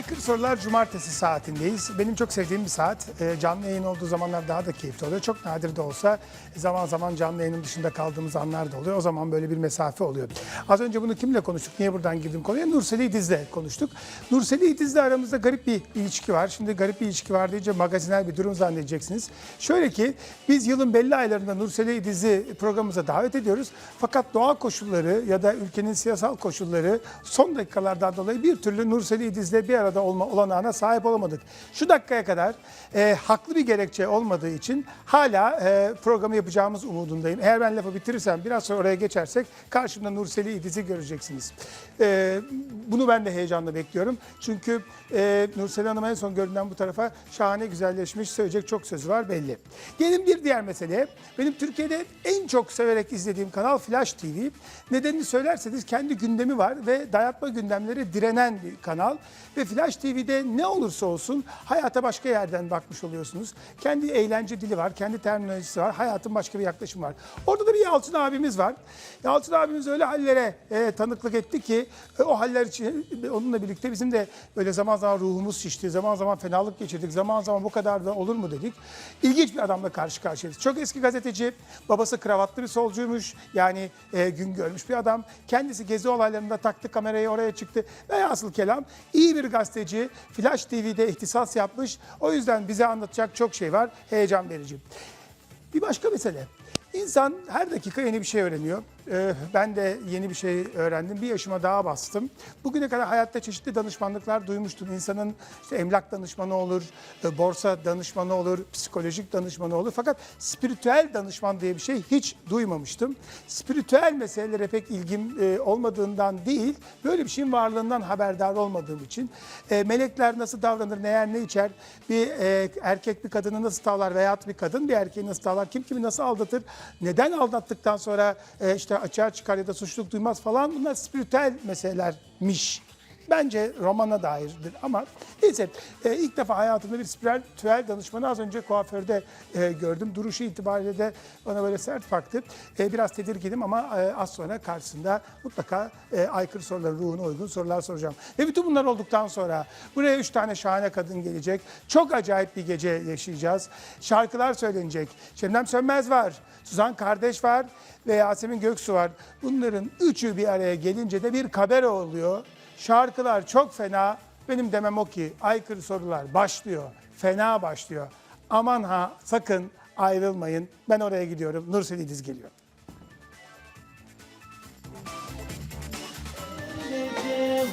Aykırı Sorular Cumartesi saatindeyiz. Benim çok sevdiğim bir saat. Ee, Canlı yayın olduğu zamanlar daha da keyifli oluyor. Çok nadir de olsa zaman zaman canlı yayının dışında kaldığımız anlar da oluyor. O zaman böyle bir mesafe oluyor. Az önce bunu kimle konuştuk? Niye buradan girdim konuya? Nurseli İdiz'le konuştuk. Nurseli İdiz'le aramızda garip bir ilişki var. Şimdi garip bir ilişki var deyince magazinel bir durum zannedeceksiniz. Şöyle ki biz yılın belli aylarında Nurseli İdiz'i programımıza davet ediyoruz. Fakat doğa koşulları ya da ülkenin siyasal koşulları son dakikalardan dolayı bir türlü Nurseli İdiz'le bir arada olma olanağına sahip olamadık. Şu dakikaya kadar e, haklı bir gerekçe olmadığı için hala e, programı yapacağımız umudundayım. Eğer ben lafı bitirirsem biraz sonra oraya geçersek karşımda Nurseli İdiz'i göreceksiniz. E, bunu ben de heyecanla bekliyorum. Çünkü e, Nurseli Hanım en son görünen bu tarafa şahane güzelleşmiş söyleyecek çok sözü var belli. Gelin bir diğer meseleye. Benim Türkiye'de en çok severek izlediğim kanal Flash TV. Nedenini söylerseniz kendi gündemi var ve dayatma gündemleri direnen bir kanal. Ve Flash TV'de ne olursa olsun hayata başka yerden bakmış oluyorsunuz. Kendi eğlence dili var, kendi terminolojisi var, hayatın başka bir yaklaşımı var. Orada da bir Yalçın abimiz var. Yalçın abimiz öyle hallere e, tanıklık etti ki e, o haller için onunla birlikte bizim de böyle zaman zaman ruhumuz şişti, zaman zaman fenalık geçirdik, zaman zaman bu kadar da olur mu dedik. İlginç bir adamla karşı karşıyayız. Çok eski gazeteci, babası kravatlı bir solcuymuş, yani e, gün görmüş bir adam. Kendisi gezi olaylarında taktı kamerayı oraya çıktı. Ve asıl kelam iyi bir gazeteci, Flash TV'de ihtisas yapmış. O yüzden bize anlatacak çok şey var, heyecan verici. Bir başka mesele. İnsan her dakika yeni bir şey öğreniyor. Ee, ben de yeni bir şey öğrendim. Bir yaşıma daha bastım. Bugüne kadar hayatta çeşitli danışmanlıklar duymuştum. İnsanın işte emlak danışmanı olur, e, borsa danışmanı olur, psikolojik danışmanı olur. Fakat spiritüel danışman diye bir şey hiç duymamıştım. Spiritüel meselelere pek ilgim e, olmadığından değil, böyle bir şeyin varlığından haberdar olmadığım için. e, melekler nasıl davranır, ne yer ne içer, bir erkek bir kadını nasıl tavlar veyahut bir kadın bir erkeği nasıl tavlar, kim kimi nasıl aldatır, neden aldattıktan sonra işte açığa çıkar ya da suçluluk duymaz falan bunlar spiritüel meselelermiş. Bence romana dairdir ama neyse e, ilk defa hayatımda bir spiritüel danışmanı az önce kuaförde e, gördüm. Duruşu itibariyle de bana böyle sert baktı. E, biraz tedirginim ama e, az sonra karşısında mutlaka e, aykırı soruların ruhuna uygun sorular soracağım. Ve bütün bunlar olduktan sonra buraya üç tane şahane kadın gelecek. Çok acayip bir gece yaşayacağız. Şarkılar söylenecek. Şebnem Sönmez var. Suzan Kardeş var ve Yasemin Göksu var. Bunların üçü bir araya gelince de bir kabere oluyor. Şarkılar çok fena. Benim demem o ki aykırı sorular başlıyor. Fena başlıyor. Aman ha sakın ayrılmayın. Ben oraya gidiyorum. Nursel İdiz geliyor. Gece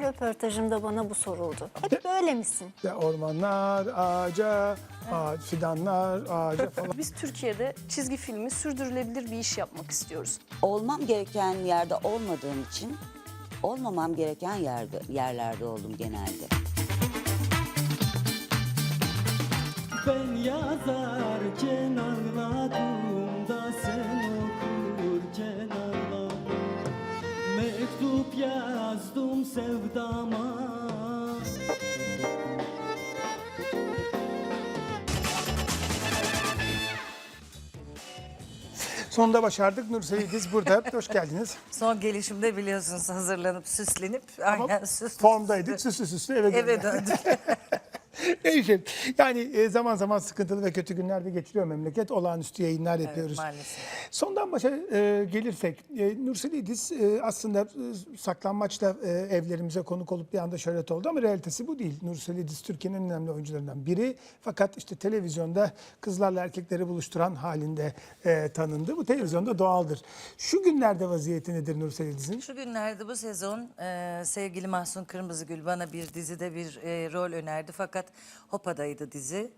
her röportajımda bana bu soruldu. Hep böyle misin? Ya ormanlar, ağaca, ağaç, fidanlar, ağaca falan. Biz Türkiye'de çizgi filmi sürdürülebilir bir iş yapmak istiyoruz. olmam gereken yerde olmadığım için olmamam gereken yerde yerlerde oldum genelde. Ben yazarken ağladım da sen okurken ağladım Mektup yazdım sevdama Sonunda başardık. Nursel İdiz burada. Hoş geldiniz. Son gelişimde biliyorsunuz hazırlanıp süslenip aynen süslü formdaydık. süslü Süslü eve eve geldik. döndük. Neyse. Yani e, zaman zaman sıkıntılı ve kötü günlerde geçiriyor memleket. Olağanüstü yayınlar yapıyoruz. maalesef. Sondan başa e, gelirsek, e, Nursel İdiz e, aslında e, saklanmaçla e, evlerimize konuk olup bir anda şöhret oldu ama realitesi bu değil. Nursel İdiz Türkiye'nin en önemli oyuncularından biri. Fakat işte televizyonda kızlarla erkekleri buluşturan halinde e, tanındı. Bu televizyonda doğaldır. Şu günlerde vaziyeti nedir Nursel İdiz'in? Şu günlerde bu sezon e, sevgili Mahsun Kırmızıgül bana bir dizide bir e, rol önerdi fakat Hopa'daydı dizi.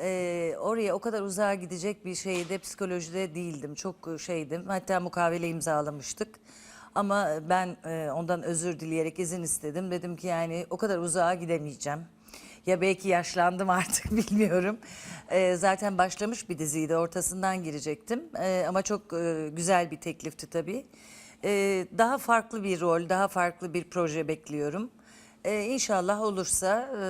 E, oraya o kadar uzağa gidecek bir şeyde psikolojide değildim. Çok e, şeydim. Hatta mukavele imzalamıştık. Ama ben e, ondan özür dileyerek izin istedim. Dedim ki yani o kadar uzağa gidemeyeceğim. Ya belki yaşlandım artık bilmiyorum. Ee, zaten başlamış bir diziydi. Ortasından girecektim. Ee, ama çok e, güzel bir teklifti tabii. Ee, daha farklı bir rol, daha farklı bir proje bekliyorum. Ee, inşallah olursa e,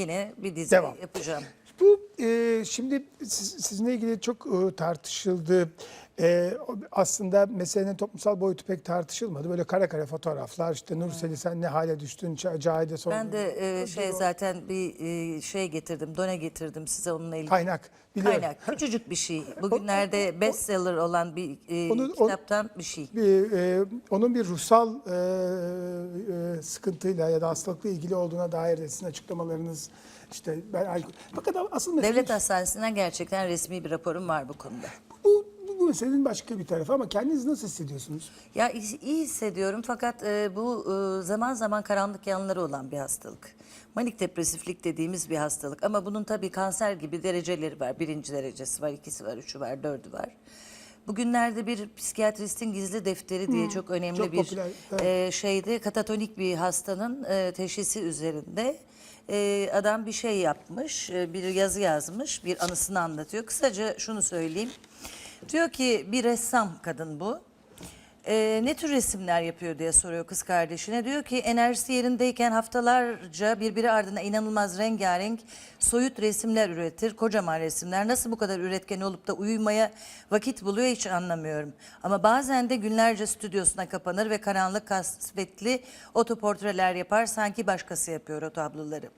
yine bir dizi Devam. yapacağım. Bu e, şimdi siz- sizinle ilgili çok e, tartışıldı. E, o- aslında meselenin toplumsal boyutu pek tartışılmadı. Böyle kare kare fotoğraflar işte Nurseli sen ne hale düştün, Cahide sonra. Ben de e, şey zaten bir e, şey getirdim, done getirdim size onunla ilgili. Kaynak. Biliyorum. Kaynak. Küçücük bir şey. Bugünlerde bestseller olan bir e, Onu- kitaptan bir şey. Bir, e, onun bir ruhsal e, e, sıkıntıyla ya da hastalıkla ilgili olduğuna dair de sizin açıklamalarınız işte ben alkol. Fakat asıl mesele Devlet Hastanesi'nden gerçekten resmi bir raporum var bu konuda. Meselenin başka bir tarafı ama kendinizi nasıl hissediyorsunuz? Ya iyi hissediyorum fakat e, bu e, zaman zaman karanlık yanları olan bir hastalık. Manik depresiflik dediğimiz bir hastalık ama bunun tabii kanser gibi dereceleri var. Birinci derecesi var, ikisi var, üçü var, dördü var. Bugünlerde bir psikiyatristin gizli defteri diye çok önemli çok bir popüler, evet. e, şeyde katatonik bir hastanın e, teşhisi üzerinde e, adam bir şey yapmış, e, bir yazı yazmış, bir anısını anlatıyor. Kısaca şunu söyleyeyim. Diyor ki bir ressam kadın bu. E, ne tür resimler yapıyor diye soruyor kız kardeşine. Diyor ki enerjisi yerindeyken haftalarca birbiri ardına inanılmaz rengarenk soyut resimler üretir. Kocaman resimler. Nasıl bu kadar üretken olup da uyumaya vakit buluyor hiç anlamıyorum. Ama bazen de günlerce stüdyosuna kapanır ve karanlık kasvetli otoportreler yapar. Sanki başkası yapıyor o tabloları.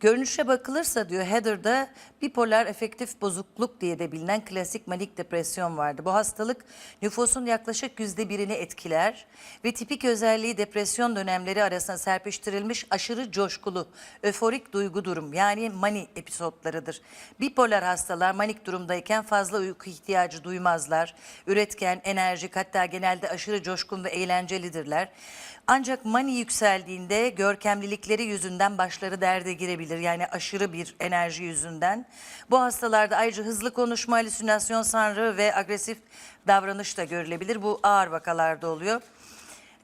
Görünüşe bakılırsa diyor Heather'da bipolar efektif bozukluk diye de bilinen klasik manik depresyon vardı. Bu hastalık nüfusun yaklaşık yüzde birini etkiler ve tipik özelliği depresyon dönemleri arasında serpiştirilmiş aşırı coşkulu, öforik duygu durum yani mani episodlarıdır. Bipolar hastalar manik durumdayken fazla uyku ihtiyacı duymazlar. Üretken, enerjik hatta genelde aşırı coşkun ve eğlencelidirler. Ancak mani yükseldiğinde görkemlilikleri yüzünden başları derde girebilir. Yani aşırı bir enerji yüzünden. Bu hastalarda ayrıca hızlı konuşma, halüsinasyon sanrı ve agresif davranış da görülebilir. Bu ağır vakalarda oluyor.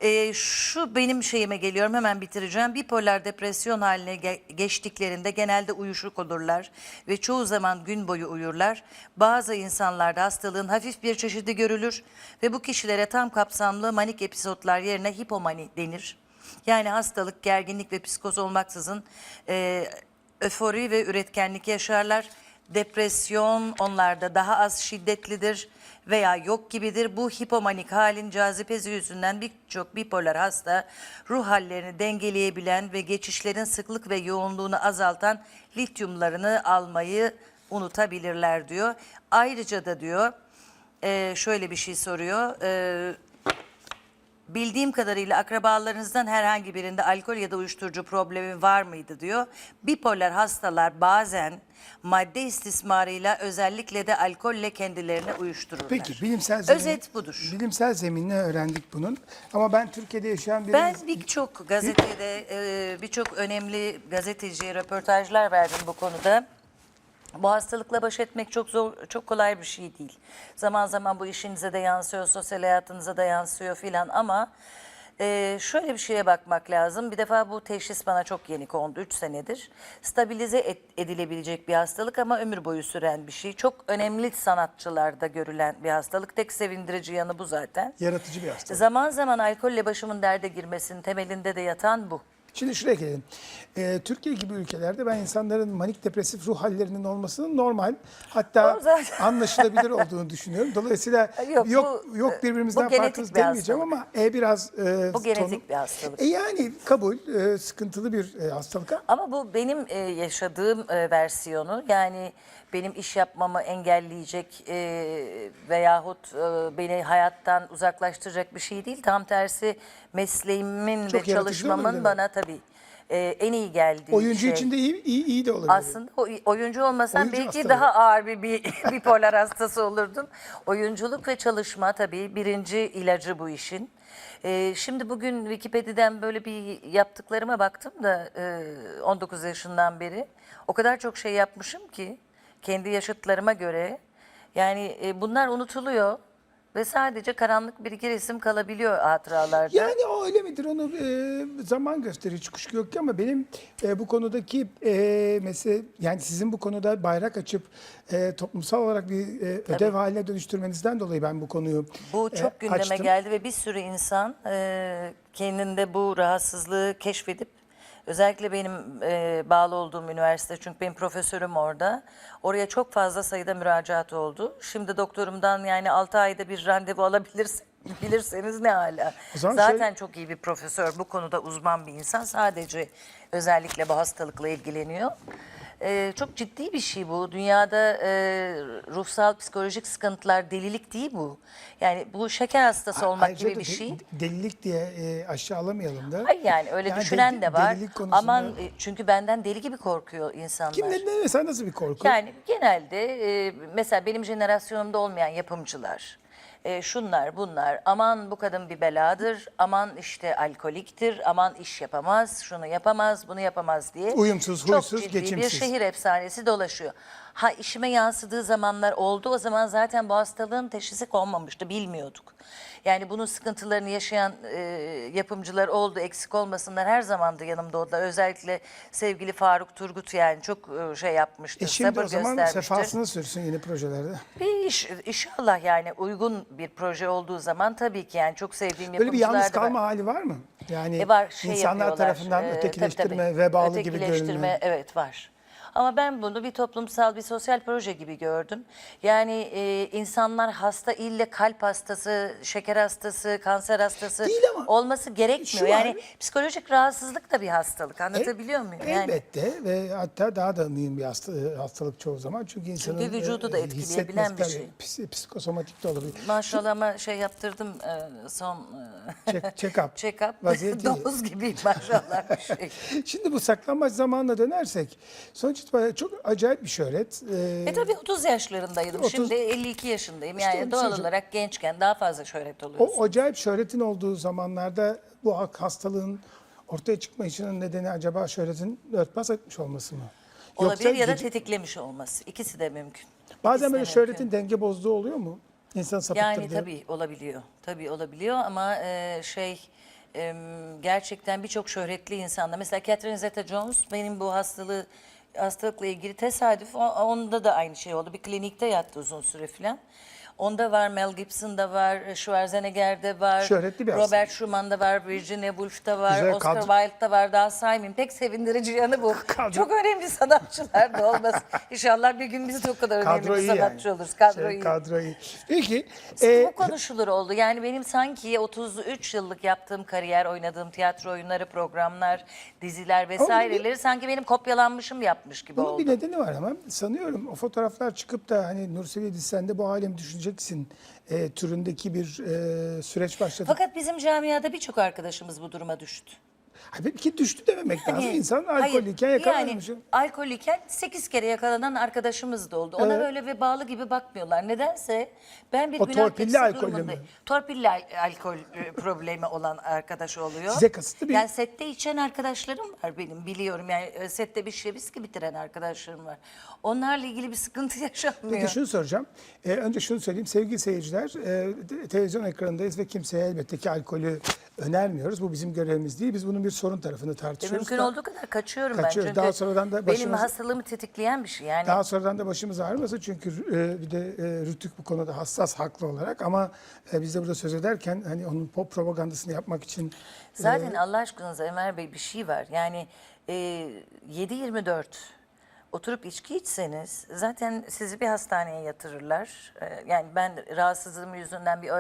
Ee, şu benim şeyime geliyorum hemen bitireceğim. Bipolar depresyon haline ge- geçtiklerinde genelde uyuşuk olurlar ve çoğu zaman gün boyu uyurlar. Bazı insanlarda hastalığın hafif bir çeşidi görülür ve bu kişilere tam kapsamlı manik episodlar yerine hipomani denir. Yani hastalık, gerginlik ve psikoz olmaksızın e, öfori ve üretkenlik yaşarlar. Depresyon onlarda daha az şiddetlidir veya yok gibidir. Bu hipomanik halin cazibesi yüzünden birçok bipolar hasta ruh hallerini dengeleyebilen ve geçişlerin sıklık ve yoğunluğunu azaltan lityumlarını almayı unutabilirler diyor. Ayrıca da diyor e, şöyle bir şey soruyor. E, Bildiğim kadarıyla akrabalarınızdan herhangi birinde alkol ya da uyuşturucu problemi var mıydı diyor. Bipolar hastalar bazen madde istismarıyla özellikle de alkolle kendilerini uyuştururlar. Peki bilimsel zemin, Özet budur. Bilimsel zeminle öğrendik bunun. Ama ben Türkiye'de yaşayan bir Ben birçok gazetede, e, birçok önemli gazeteciye röportajlar verdim bu konuda. Bu hastalıkla baş etmek çok zor, çok kolay bir şey değil. Zaman zaman bu işinize de yansıyor, sosyal hayatınıza da yansıyor filan ama e, şöyle bir şeye bakmak lazım. Bir defa bu teşhis bana çok yeni kondu, 3 senedir. Stabilize et- edilebilecek bir hastalık ama ömür boyu süren bir şey. Çok önemli sanatçılarda görülen bir hastalık. Tek sevindirici yanı bu zaten. yaratıcı bir hastalık. Zaman zaman alkolle başımın derde girmesinin temelinde de yatan bu. Şimdi şuraya gelelim. Ee, Türkiye gibi ülkelerde ben insanların manik depresif ruh hallerinin olmasının normal hatta anlaşılabilir olduğunu düşünüyorum. Dolayısıyla yok Yok, bu, yok e, birbirimizden bir demeyeceğim ama e, biraz e, Bu genetik tonu- bir hastalık. E yani kabul e, sıkıntılı bir e, hastalık. Ama bu benim e, yaşadığım e, versiyonu yani benim iş yapmamı engelleyecek e, veyahut e, beni hayattan uzaklaştıracak bir şey değil. Tam tersi mesleğimin Çok ve yaratıcı çalışmamın bana tabii e, en iyi geldiği Oyuncu şey. için de iyi, iyi, iyi de olabilir. Aslında o- oyuncu olmasam Oyuncu belki hastalığı. daha ağır bir, bir bipolar hastası olurdum. Oyunculuk ve çalışma tabii birinci ilacı bu işin. Ee, şimdi bugün Wikipedia'dan böyle bir yaptıklarıma baktım da e, 19 yaşından beri. O kadar çok şey yapmışım ki kendi yaşıtlarıma göre. Yani e, bunlar unutuluyor. ve sadece karanlık bir iki resim kalabiliyor hatıralarda. Yani o öyle midir onu e, zaman gösterir hiç kuşku yok ki ama benim e, bu konudaki e, mesela yani sizin bu konuda bayrak açıp e, toplumsal olarak bir e, ödev haline dönüştürmenizden dolayı ben bu konuyu Bu e, çok gündeme açtım. geldi ve bir sürü insan e, kendinde bu rahatsızlığı keşfedip özellikle benim e, bağlı olduğum üniversite çünkü benim profesörüm orada. Oraya çok fazla sayıda müracaat oldu. Şimdi doktorumdan yani 6 ayda bir randevu alabilirsiniz. Bilirseniz ne hala. Zaman Zaten şey- çok iyi bir profesör, bu konuda uzman bir insan. Sadece özellikle bu hastalıkla ilgileniyor. Ee, çok ciddi bir şey bu. Dünyada e, ruhsal psikolojik sıkıntılar delilik değil bu. Yani bu şeker hastası olmak Ayrıca gibi da bir de- şey. Delilik diye e, aşağılamayalım da. Hayır yani öyle Yani düşünen de- de var. delilik konusunda- Aman e, çünkü benden deli gibi korkuyor insanlar. Kim ne, ne mesela nasıl bir korku? Yani genelde e, mesela benim jenerasyonumda olmayan yapımcılar, e, şunlar bunlar, aman bu kadın bir beladır, aman işte alkoliktir, aman iş yapamaz, şunu yapamaz, bunu yapamaz diye. Uyumsuz, çok huysuz, ciddi bir geçimsiz. şehir efsanesi dolaşıyor. Ha işime yansıdığı zamanlar oldu, o zaman zaten bu hastalığın teşhisi konmamıştı, bilmiyorduk. Yani bunun sıkıntılarını yaşayan e, yapımcılar oldu, eksik olmasınlar her zaman da yanımda oldular. Özellikle sevgili Faruk Turgut yani çok e, şey yapmıştır, E şimdi sabır o zaman sefasını sürsün yeni projelerde. Bir iş, inşallah yani uygun bir proje olduğu zaman tabii ki yani çok sevdiğim Böyle bir yapımcılar yalnız da var. kalma hali var mı? Yani E var şey insanlar tarafından e, tabii, ötekileştirme, tabii. vebalı gibi Ötekileştirme, görünme. Evet var. Ama ben bunu bir toplumsal, bir sosyal proje gibi gördüm. Yani e, insanlar hasta ille kalp hastası, şeker hastası, kanser hastası Değil ama olması gerekmiyor. şu var. Yani psikolojik rahatsızlık da bir hastalık. Anlatabiliyor muyum? Yani Elbette ve hatta daha da mühim bir hasta- hastalık çoğu zaman. Çünkü insanın vücudu da e, etkileyebilen hissetmesi bir şey. psi- Psikosomatik de olabilir. maşallah ama şey yaptırdım e, son e, Check, check up. check-up. Vaziyeti iyi. Domuz gibiyim maşallah bir şey. Şimdi bu saklanmaç zamanına dönersek sonuç itibariyle çok acayip bir şöhret. Ee, E tabii 30 yaşlarındaydım. 30 Şimdi 52 yaşındayım. İşte Yani doğal söyleyeceğim. olarak gençken daha fazla şöhret oluyorsun. o acayip şöhretin olduğu zamanlarda bu hak- hastalığın ortaya çıkma işinin nedeni acaba şöhretin örtbas etmiş olması mı? Olabilir ya da tetiklemiş olması. İkisi de mümkün. bazen İkisi de böyle mümkün. şöhretin denge bozduğu oluyor mu? İnsan sapıttırdığı. Yani tabii olabiliyor. Tabii olabiliyor ama e, şey e, gerçekten birçok şöhretli insanda mesela Catherine Zeta-Jones benim bu hastalığı hastalıkla ilgili tesadüf onda da aynı şey oldu. Bir klinikte yattı uzun süre falan. Onda var, Mel Gibson'da var, Schwarzenegger'de var, Şöhretli bir Robert. Schuman'da var, Virginia Woolf'ta var, Güzel, Oscar kadro- Wilde'da var. Daha saymayayım. Tek sevindirici yanı bu. Kadro- Çok önemli sanatçılar da olmaz. İnşallah bir gün biz de o kadar önemli Kadro bir sanatçı yani. oluruz. Kadro Şey, iyi. Kadro iyi. Peki. Bu e, konuşulur oldu. Yani benim sanki 33 yıllık yaptığım kariyer, oynadığım tiyatro oyunları, programlar, diziler vesaireleri sanki benim kopyalanmışım yapmış gibi Bunun oldu. bir nedeni var ama sanıyorum o fotoğraflar çıkıp da hani Nursevi Yediz sen de bu hale mi düşüneceksin e, türündeki bir e, süreç başladı. Fakat bizim camiada birçok arkadaşımız bu duruma düştü. Hayır, ki düştü dememek lazım. Hani- İnsan alkollüyken yakalanmış. Yani alkollüyken 8 kere yakalanan arkadaşımız da oldu. Ona Evet. böyle vebalı gibi bakmıyorlar. Nedense ben bir O günah torpilli keçisi alkolle durumundayım. mi? Torpilli al- alkol e, problemi olan arkadaş oluyor. Size kasıtlı bir- Yani sette içen arkadaşlarım var benim biliyorum. Yani e, sette bir şey viski bitiren arkadaşlarım var. Onlarla ilgili bir sıkıntı yaşanmıyor. Peki şunu soracağım. Ee, önce şunu söyleyeyim. Sevgili seyirciler, e, te- televizyon ekranındayız ve kimseye elbette ki alkolü önermiyoruz. Bu bizim görevimiz değil. Biz bunun bir sorun tarafını E, tartışıyoruz. mümkün Da- olduğu kadar kaçıyorum Kaçıyoruz. ben. Çünkü Daha sonradan da benim başımız- hastalığımı tetikleyen bir şey. Yani Daha sonradan da başımız ağrımasın çünkü e, bir de e, Rütük bu konuda hassas haklı olarak ama e, biz de burada söz ederken hani onun pop propagandasını yapmak için Zaten Allah aşkınıza Ömer Bey bir şey var. Yani e, 7-24 oturup içki içseniz zaten sizi bir hastaneye yatırırlar. E, yani ben rahatsızlığım yüzünden bir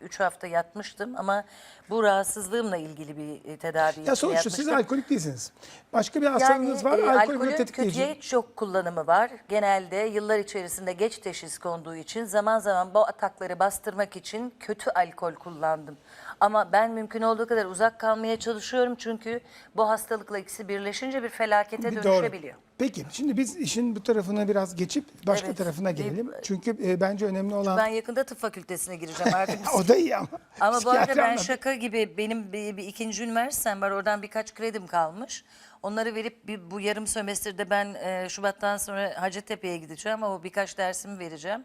3 hafta yatmıştım ama bu rahatsızlığımla ilgili bir e, tedavi ya sonuçta siz yatmıştım. alkolik değilsiniz. Başka bir hastalığınız var. e, alkol alkolün tetikleyici. kötüye çok kullanımı var. Genelde yıllar içerisinde geç teşhis konduğu için zaman zaman bu atakları bastırmak için kötü alkol kullandım. Ama ben mümkün olduğu kadar uzak kalmaya çalışıyorum çünkü bu hastalıkla ikisi birleşince bir felakete Bir dönüşebiliyor. Peki şimdi biz işin bu tarafına biraz geçip başka Evet. tarafına Bir- gelelim. Çünkü e, bence önemli olan Ben yakında tıp fakültesine gireceğim artık. o da iyi ama. Ama bu arada Psikiyatri ben şaka gibi benim bir, bir ikinci üniversitem var. Oradan birkaç kredim kalmış. Onları verip bir, bu yarım sömestrde ben e, Şubat'tan sonra Hacettepe'ye gideceğim ama o birkaç dersimi vereceğim.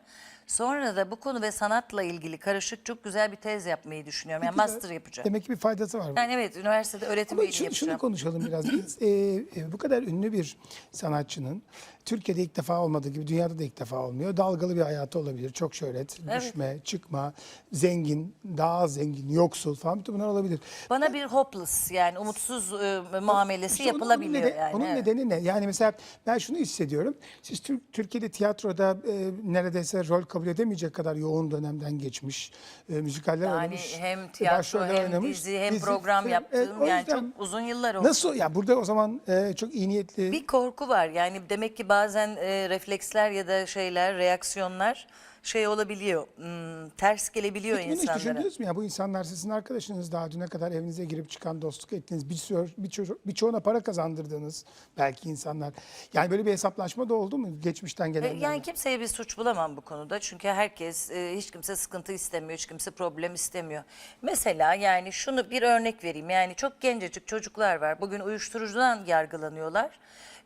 Sonra da bu konu ve sanatla ilgili karışık çok güzel bir tez yapmayı düşünüyorum. Yani master yapacağım. Demek ki bir faydası var. Yani evet üniversitede öğretim Ama üyeliği şunu, şunu yapacağım. konuşalım biraz. Biz e, e, bu kadar ünlü bir sanatçının Türkiye'de ilk defa olmadığı gibi dünyada da ilk defa olmuyor. Dalgalı bir hayatı olabilir. Çok şöhret, Evet. düşme, çıkma, zengin, daha az zengin, yoksul falan bütün bunlar olabilir. Bana bir hopeless yani umutsuz e, muamelesi İşte onun- yapılabiliyor onun neden- yani. Onun evet. nedeni ne? Yani mesela ben şunu hissediyorum. Siz Türk, Türkiye'de tiyatroda e, neredeyse rol kabul edemeyecek kadar yoğun dönemden geçmiş. E, müzikaller Yani oynamış. hem e, tiyatro hem oynamış, dizi hem dizi, program film. yaptığım Evet, o yani çok uzun yıllar oldu. Nasıl ya burada o zaman e, çok iyi niyetli Bir korku var yani demek ki bazen e, refleksler ya da şeyler reaksiyonlar şey olabiliyor hmm, ters gelebiliyor Peki bunu hiç insanlara. düşündünüz mü ya bu insanlar sizin arkadaşınız daha düne kadar evinize girip çıkan dostluk ettiğiniz bir sürü birço- birçoğuna para kazandırdığınız belki insanlar. Yani böyle bir hesaplaşma da oldu mu geçmişten E, gelenlerle? Yani kimseye bir suç bulamam bu konuda. Çünkü herkes, e, hiç kimse sıkıntı istemiyor, hiç kimse problem istemiyor. Mesela yani şunu bir örnek vereyim. Yani çok gencecik çocuklar var. Bugün uyuşturucudan yargılanıyorlar.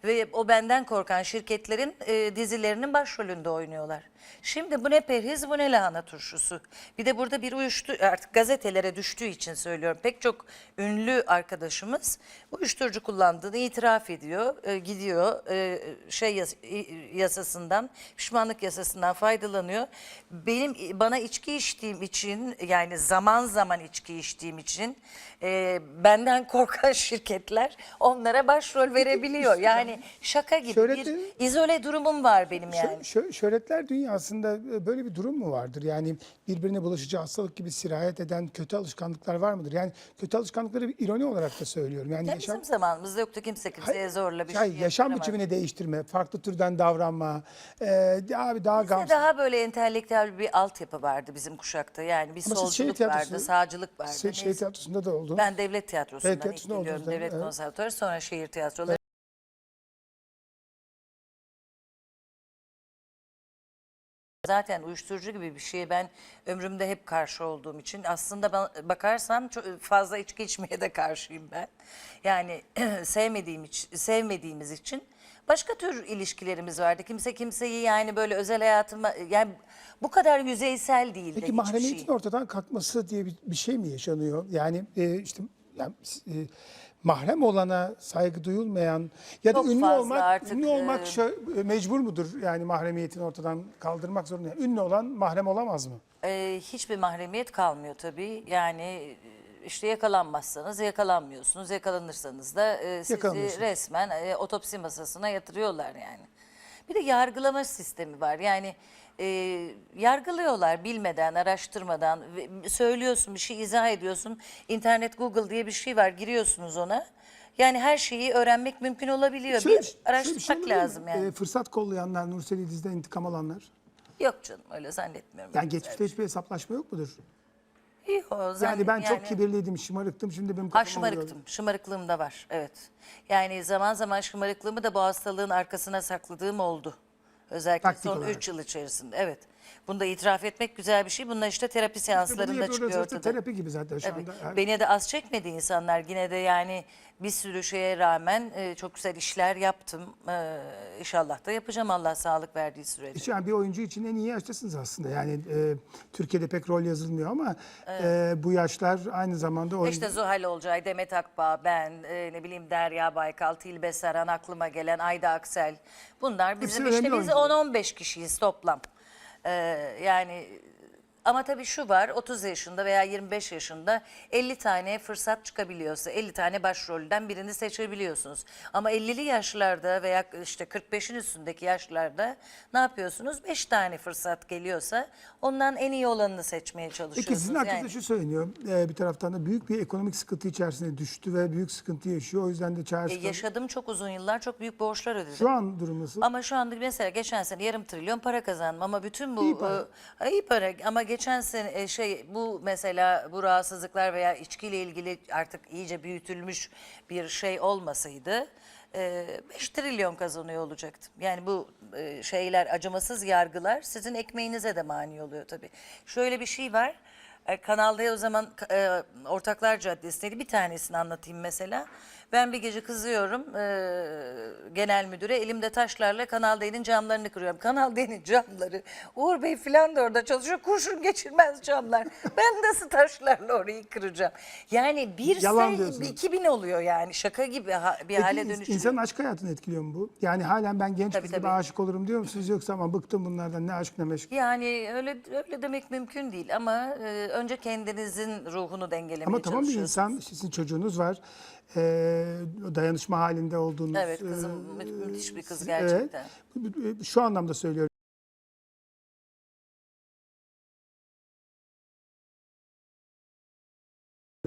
Ve o benden korkan şirketlerin e, dizilerinin başrolünde oynuyorlar. Şimdi bu ne perhiz bu ne lahana turşusu. Bir de burada bir uyuştu artık gazetelere düştüğü için söylüyorum. Pek çok ünlü arkadaşımız uyuşturucu kullandığını itiraf ediyor. e, gidiyor e, şey yas- yasasından, pişmanlık yasasından faydalanıyor. Benim bana içki içtiğim için yani zaman zaman içki içtiğim için e, benden korkan şirketler onlara başrol verebiliyor. Yani şaka gibi bir Şöhreti- izole durumum var benim yani. Şö- şö- şöhretler dünyasında e, böyle bir durum mu vardır? Yani birbirine bulaşıcı hastalık gibi sirayet eden kötü alışkanlıklar var mıdır? Yani kötü alışkanlıkları bir ironi olarak da söylüyorum. Yani Ya yaşam, bizim zamanımızda yoktu kimse kimseye zorla bir Hayır, şey yaşam biçimini değiştirme, farklı türden davranma, e, abi daha Bizde gamsız. daha böyle entelektüel bir altyapı vardı bizim kuşakta. Yani bir Ama solculuk vardı, tiyatrosu- sağcılık vardı. Şehir Neyse. tiyatrosunda da oldu. Ben devlet tiyatrosundan Devlet ilk geliyorum. Devlet evet. konservatuarı sonra şehir tiyatroları. Zaten uyuşturucu gibi bir şeye ben ömrümde hep karşı olduğum için aslında bakarsam çok fazla içki içmeye de karşıyım ben. Yani sevmediğim iç- sevmediğimiz için başka tür ilişkilerimiz vardı. Kimse kimseyi yani böyle özel hayatıma yani bu kadar yüzeysel değildi Peki mahremiyetin şey. ortadan kalkması diye bir, bir şey mi yaşanıyor? Yani e, işte yani, e, mahrem olana saygı duyulmayan ya da Çok ünlü fazla olmak artık, ünlü olmak e, şö- e, mecbur mudur? Yani mahremiyetini ortadan kaldırmak zorunda. Yani ünlü olan mahrem olamaz mı? Ee, hiçbir mahremiyet kalmıyor tabii. Yani e, işte yakalanmazsanız yakalanmıyorsunuz. Yakalanırsanız da e, sizi Yakalanıyorsunuz. resmen e, otopsi masasına yatırıyorlar yani. Bir de yargılama sistemi var. Yani e, yargılıyorlar bilmeden, araştırmadan. Söylüyorsun bir şey izah ediyorsun. İnternet Google diye bir şey var. Giriyorsunuz ona. Yani her şeyi öğrenmek mümkün olabiliyor. Şöyle- bir şöyle araştırmak şey olabilir mi? lazım yani. E, fırsat kollayanlar, Nurseli diziden intikam alanlar. Yok canım öyle zannetmiyorum. Yani geçmişte hiçbir hesaplaşma yok mudur? Yok, Yani ben çok kibirliydim, şımarıktım. Şimdi benim Ha şımarıktım. Şımarıklığım da var. Evet. Yani zaman zaman şımarıklığımı da bu hastalığın arkasına sakladığım oldu. Özellikle Taktik son olarak. 3 yıl içerisinde. Evet. Bunu da itiraf etmek güzel bir şey. Bunlar işte terapi seanslarında çıkıyor ortada. Terapi gibi zaten şu Tabii. anda. Her- Beni de az çekmedi insanlar. Yine de yani bir sürü şeye rağmen e, çok güzel işler yaptım. E, inşallah da yapacağım Allah sağlık verdiği sürece. İşte yani bir oyuncu için en iyi yaştasınız aslında. Yani e, Türkiye'de pek rol yazılmıyor ama e, bu yaşlar aynı zamanda oyuncu. İşte Zuhal Olcay, Demet Akbağ, ben, e, ne bileyim Derya Baykal, Tilbe Saran, aklıma gelen Ayda Aksel. Bunlar bizim Hepsi işte biz oyuncular. 10-15 kişiyiz toplam. Yani ama tabii şu var 30 yaşında veya 25 yaşında 50 tane fırsat çıkabiliyorsa 50 tane başrolden birini seçebiliyorsunuz. Ama 50'li yaşlarda veya işte 45'in üstündeki yaşlarda ne yapıyorsunuz? 5 tane fırsat geliyorsa ondan en iyi olanını seçmeye çalışıyorsunuz. Peki sizin hakkınızda Yani- şu söyleniyor. e, bir taraftan da büyük bir ekonomik sıkıntı içerisine düştü ve büyük sıkıntı yaşıyor. O yüzden de E, çaresi kaldı. yaşadım çok uzun yıllar çok büyük borçlar ödedim. Şu an durum nasıl? Ama şu anda mesela geçen sene yarım trilyon para kazandım ama bütün bu İyi para. e, iyi para ama geçen sene e, şey bu mesela bu rahatsızlıklar veya içkiyle ilgili artık iyice büyütülmüş bir şey olmasaydı 5 trilyon kazanıyor olacaktım. Yani bu e, şeyler acımasız yargılar sizin ekmeğinize de mani oluyor tabii. Şöyle bir şey var. E, Kanal D o zaman e, Ortaklar Caddesi'ndeydi. Bir tanesini anlatayım mesela. Ben bir gece kızıyorum e, genel müdüre. Elimde taşlarla Kanal D'nin camlarını kırıyorum. Kanal D'nin camları. Uğur Bey falan da orada çalışıyor. Kurşun geçirmez camlar. Ben nasıl taşlarla orayı kıracağım? Yani bir Yalan sene diyorsun. 2000 oluyor yani. Şaka gibi ha- bir hale Peki dönüşüyor. insanın aşk hayatını etkiliyor mu bu? Yani halen ben genç Tabii, kız gibi tabii. aşık olurum diyor musunuz yoksa ama bıktım bunlardan ne aşk ne meşk. Yani öyle öyle demek mümkün değil ama e, önce kendinizin ruhunu dengelemeye Ama tamam bir çalışıyorsunuz. insan, işte sizin çocuğunuz var. Ee, dayanışma halinde olduğunuz. Evet kızım e, mü- müthiş bir kız evet. gerçekten. Şu anlamda söylüyorum.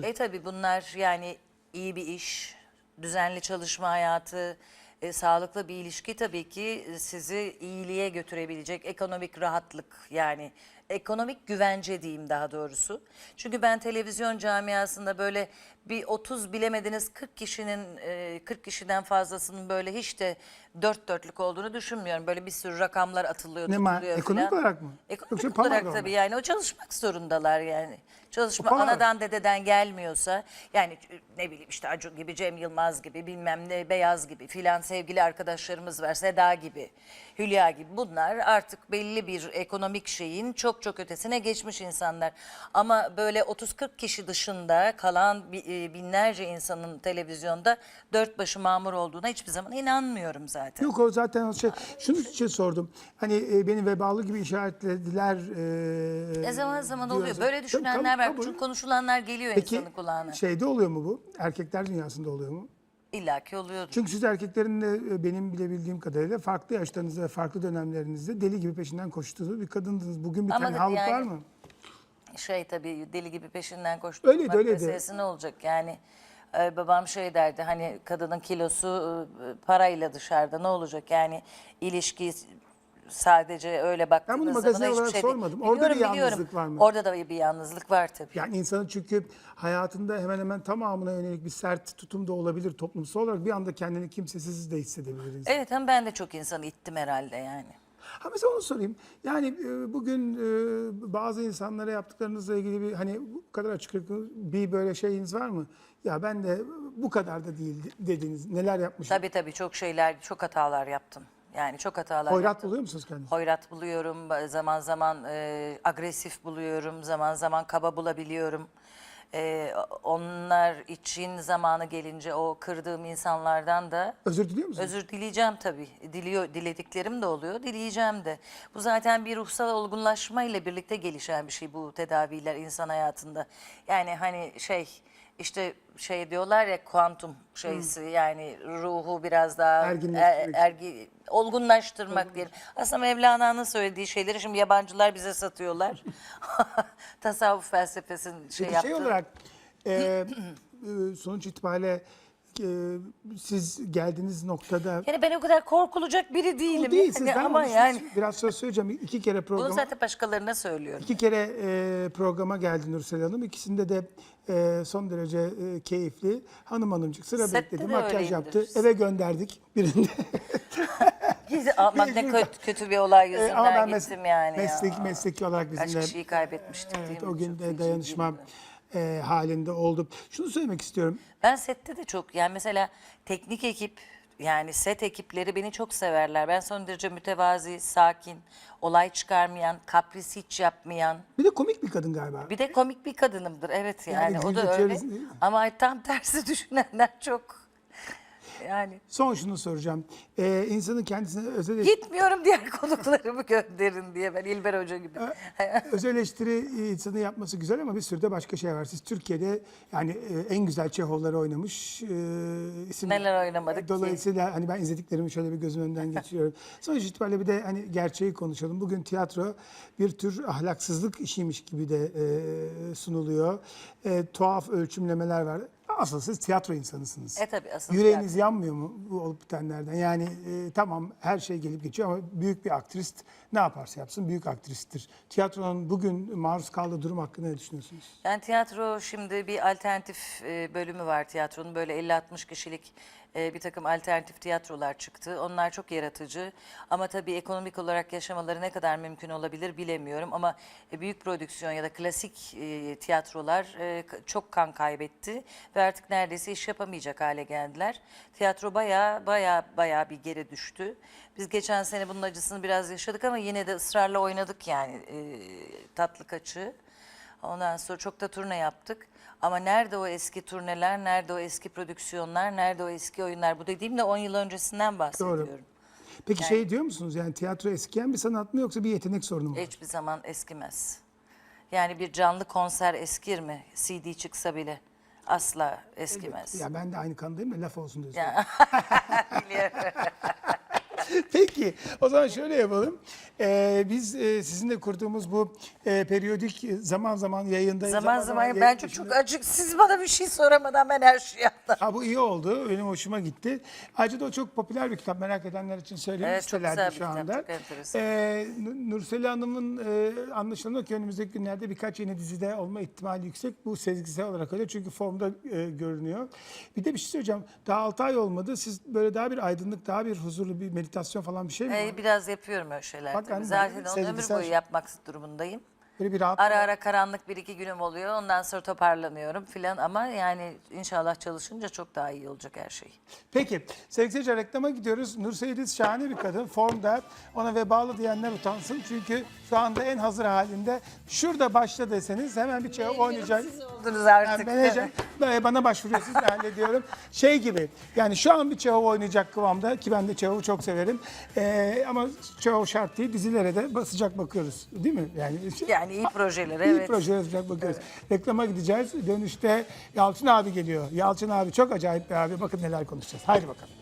E tabii bunlar yani iyi bir iş, düzenli çalışma hayatı, e, sağlıklı bir ilişki tabii ki sizi iyiliğe götürebilecek ekonomik rahatlık yani ekonomik güvence diyeyim daha doğrusu. Çünkü ben televizyon camiasında böyle bir 30 bilemediniz 40 kişinin e, 40 kişiden fazlasının böyle hiç de dört dörtlük olduğunu düşünmüyorum. Böyle bir sürü rakamlar atılıyor, Ne tutuluyor ekonomik filan. olarak mı? Ekonomik Yoksa olarak tabii yani o çalışmak zorundalar yani. Çalışma anadan dededen gelmiyorsa yani ne bileyim işte Acun gibi Cem Yılmaz gibi bilmem ne Beyaz gibi filan sevgili arkadaşlarımız var Seda gibi Hülya gibi bunlar artık belli bir ekonomik şeyin çok çok ötesine geçmiş insanlar. Ama böyle 30-40 kişi dışında kalan e, binlerce insanın televizyonda dört başı mamur olduğuna hiçbir zaman inanmıyorum zaten. Yok o zaten o şey. Şunu için sordum. Hani e, beni vebalı gibi işaretlediler. E, Ne zaman zaman oluyor. diyorsun. Böyle Tabii, düşünenler var. kabul. Çünkü konuşulanlar geliyor Peki insanın kulağına. şeyde oluyor mu bu? Erkekler dünyasında oluyor mu? İlla ki oluyordur. Çünkü siz erkeklerin de e, benim bilebildiğim kadarıyla farklı yaşlarınızda farklı dönemlerinizde deli gibi peşinden koştuğunuz bir kadındınız. Bugün bir Ama tenhalık yani- var mı? şey tabii deli gibi peşinden koşturmak Öyleydi, öyleydi. meselesi ne olacak yani e, babam şey derdi hani kadının kilosu e, parayla dışarıda ne olacak yani ilişki sadece öyle baktığınız zaman magazin hiçbir olarak şey sormadım. Orada bir Biliyorum, biliyorum. yalnızlık var mı? Orada da bir yalnızlık var tabii. Yani insanın çünkü hayatında hemen hemen tamamına yönelik bir sert tutum da olabilir toplumsal olarak. Bir anda kendini kimsesiz de hissedebilir insan. Evet ama ben de çok insanı ittim herhalde yani. Ha mesela onu sorayım. Yani e, bugün e, bazı insanlara yaptıklarınızla ilgili bir hani bu kadar açık bir böyle şeyiniz var mı? Ya ben de bu kadar da değil dediniz. Neler yapmışım? Tabii tabii çok şeyler, çok hatalar yaptım. Yani çok hatalar Hoyrat yaptım. buluyor musunuz kendinizi? Hoyrat buluyorum, zaman zaman e, agresif buluyorum, zaman zaman kaba bulabiliyorum. E, onlar için zamanı gelince o kırdığım insanlardan da Özür diliyor musunuz? özür dileyeceğim tabii. Diliyor, dilediklerim de oluyor, dileyeceğim de. Bu zaten bir ruhsal olgunlaşma ile birlikte gelişen bir şey bu tedaviler insan hayatında. Yani hani şey işte şey diyorlar ya kuantum şeysi yani ruhu biraz daha Erginleştirmek. er- ergi, olgunlaştırmak diyelim. Aslında Mevlana'nın söylediği şeyleri şimdi yabancılar bize satıyorlar. Tasavvuf felsefesinin şey Peki yaptığı. şey olarak e, e, sonuç itibariyle e, siz geldiğiniz noktada Yani ben o kadar korkulacak biri değilim. o değil siz yani ben ama onu yani biraz sonra söyleyeceğim. İki kere bunu programa zaten başkalarına söylüyorum. iki kere e, programa geldi Nursel Hanım. İkisinde de e, son derece e, keyifli. Hanım hanımcık sıra Sette bekledi, de makyaj öyleyimdir. yaptı. Eve gönderdik birinde. Ama ne kötü, kötü bir olay E, yüzünden ben gittim mes- yani meslek, ya. mesleki olarak Kaç bizimle kişiyi kaybetmiştik değil evet, mi? o gün Çok de feci dayanışma değildi. e, halinde olduk. Şunu söylemek istiyorum. Ben sette de çok yani mesela teknik ekip yani set ekipleri beni çok severler. Ben son derece mütevazi, sakin, olay çıkarmayan, kapris hiç yapmayan. Bir de komik bir kadın galiba. Bir de komik bir kadınımdır evet yani, Yani o da öyle. Ama tam tersi düşünenler çok yani Son şunu soracağım. Ee, insanın kendisine özel, gitmiyorum diğer konuklarımı gönderin diye ben İlber Hoca gibi. özel eleştiri insanı yapması güzel ama bir sürü de başka şey var. Siz Türkiye'de yani e, en güzel Çehovları oynamış e, isim. Neler oynamadık ki? Dolayısıyla hani ben izlediklerimi şöyle bir gözüm önünden geçiriyorum. Sonuç itibariyle bir de hani gerçeği konuşalım. Bugün tiyatro bir tür ahlaksızlık işiymiş gibi de e, sunuluyor. E, tuhaf ölçümlemeler var. Asıl siz tiyatro insanısınız. E tabii, asıl Yüreğiniz yanmıyor mu bu olup bitenlerden? Yani e, tamam her şey gelip geçiyor ama büyük bir aktrist ne yaparsa yapsın büyük aktristir. Tiyatronun bugün maruz kaldığı durum hakkında ne düşünüyorsunuz? Yani tiyatro şimdi bir alternatif e, bölümü var tiyatronun böyle 50-60 kişilik e, bir takım alternatif tiyatrolar çıktı. Onlar çok yaratıcı ama tabii ekonomik olarak yaşamaları ne kadar mümkün olabilir bilemiyorum. Ama e, büyük prodüksiyon ya da klasik e, tiyatrolar e, çok kan kaybetti ve artık neredeyse iş yapamayacak hale geldiler. Tiyatro baya baya baya bir geri düştü. Biz geçen sene bunun acısını biraz yaşadık ama yine de ısrarla oynadık yani e, tatlı kaçı. Ondan sonra çok da turne yaptık. Ama nerede o eski turneler, nerede o eski prodüksiyonlar, nerede o eski oyunlar? Bu dediğim de 10 yıl öncesinden bahsediyorum. Peki şey diyor musunuz yani tiyatro eskiyen bir sanat mı yoksa bir yetenek sorunu mu? Hiçbir zaman eskimez. Yani bir canlı konser eskir mi? CD çıksa bile asla eskimez. Ya ben de aynı kanadayım da laf olsun diyorsun. Biliyorum. Peki o zaman şöyle yapalım. Ee, biz e, sizinle kurduğumuz bu e, periyodik e, zaman zaman yayında zaman zaman yayın ben çok, dışında- çok acık. Siz bana bir şey soramadan ben her şeyi yaptım. Ha, bu iyi oldu. Benim hoşuma gitti. Ayrıca da o çok popüler bir kitap. Merak edenler için söyleyeyim. Evet, çok Listelerde güzel bir şu kitap, anda. çok enteresan. Ee, Nur- Nursel Hanım'ın e, anlaşılan o ki önümüzdeki günlerde birkaç yeni dizide olma ihtimali yüksek. Bu sezgisel olarak öyle çünkü formda e, görünüyor. Bir de bir şey söyleyeceğim. Daha 6 ay olmadı. Siz böyle daha bir aydınlık, daha bir huzurlu bir meditasyon falan bir şey mi var? Ee, biraz yapıyorum öyle şeyler. Bak tabii. anne, Zaten onu ömür sevgisel boyu yapmak durumundayım. Böyle bir rahat Ara ara karanlık bir iki günüm oluyor. Ondan sonra toparlanıyorum filan ama yani inşallah çalışınca çok daha iyi olacak her şey. Peki sevgili seyirciler reklama gidiyoruz. Nur Seydiz şahane bir kadın. Formda ona vebalı diyenler utansın. Çünkü şu anda en hazır halinde. Şurada başla deseniz hemen bir şey oynayacak. Oldunuz Yani artık. menajer böyle bana başvuruyor siz de hallediyorum. Şey gibi yani şu an bir Çehov oynayacak kıvamda ki ben de Çehov'u çok severim. Ee, ama Çehov şart değil dizilere de basacak bakıyoruz değil mi? Yani, Yani iyi projeler İyi evet. projeler sıcak bakıyoruz. Reklama gideceğiz. Dönüşte Yalçın abi geliyor. Yalçın abi çok acayip bir abi. Bakın neler konuşacağız. Haydi bakalım.